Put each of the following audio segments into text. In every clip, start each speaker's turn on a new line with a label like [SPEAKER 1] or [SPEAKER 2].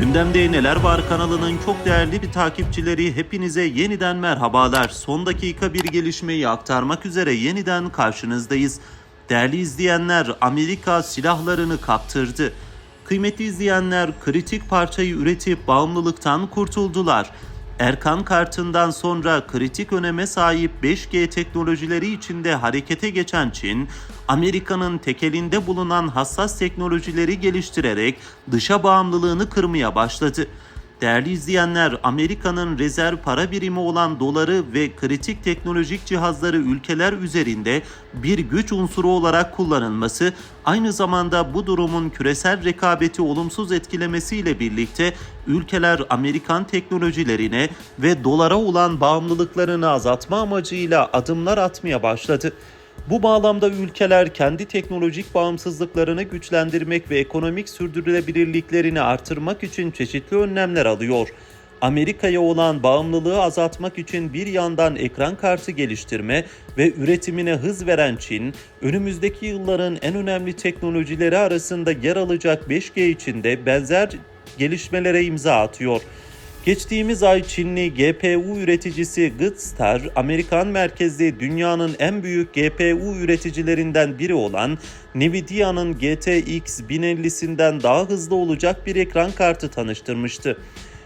[SPEAKER 1] Gündemde Neler Var kanalının çok değerli bir takipçileri hepinize yeniden merhabalar. Son dakika bir gelişmeyi aktarmak üzere yeniden karşınızdayız. Değerli izleyenler Amerika silahlarını kaptırdı. Kıymetli izleyenler kritik parçayı üretip bağımlılıktan kurtuldular. Erkan kartından sonra kritik öneme sahip 5G teknolojileri içinde harekete geçen Çin, Amerika'nın tekelinde bulunan hassas teknolojileri geliştirerek dışa bağımlılığını kırmaya başladı. Değerli izleyenler, Amerika'nın rezerv para birimi olan doları ve kritik teknolojik cihazları ülkeler üzerinde bir güç unsuru olarak kullanılması, aynı zamanda bu durumun küresel rekabeti olumsuz etkilemesiyle birlikte ülkeler Amerikan teknolojilerine ve dolara olan bağımlılıklarını azaltma amacıyla adımlar atmaya başladı. Bu bağlamda ülkeler kendi teknolojik bağımsızlıklarını güçlendirmek ve ekonomik sürdürülebilirliklerini artırmak için çeşitli önlemler alıyor. Amerika'ya olan bağımlılığı azaltmak için bir yandan ekran kartı geliştirme ve üretimine hız veren Çin, önümüzdeki yılların en önemli teknolojileri arasında yer alacak 5G için de benzer gelişmelere imza atıyor. Geçtiğimiz ay Çinli GPU üreticisi Gitstar, Amerikan merkezli dünyanın en büyük GPU üreticilerinden biri olan Nvidia'nın GTX 1050'sinden daha hızlı olacak bir ekran kartı tanıştırmıştı.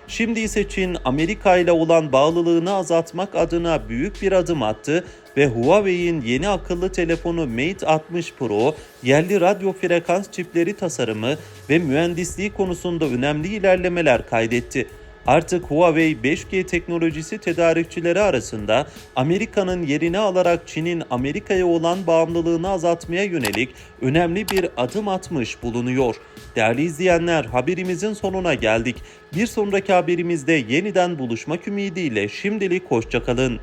[SPEAKER 1] Şimdi ise Çin, Amerika ile olan bağlılığını azaltmak adına büyük bir adım attı ve Huawei'in yeni akıllı telefonu Mate 60 Pro, yerli radyo frekans çipleri tasarımı ve mühendisliği konusunda önemli ilerlemeler kaydetti. Artık Huawei 5G teknolojisi tedarikçileri arasında Amerika'nın yerini alarak Çin'in Amerika'ya olan bağımlılığını azaltmaya yönelik önemli bir adım atmış bulunuyor. Değerli izleyenler haberimizin sonuna geldik. Bir sonraki haberimizde yeniden buluşmak ümidiyle şimdilik hoşçakalın.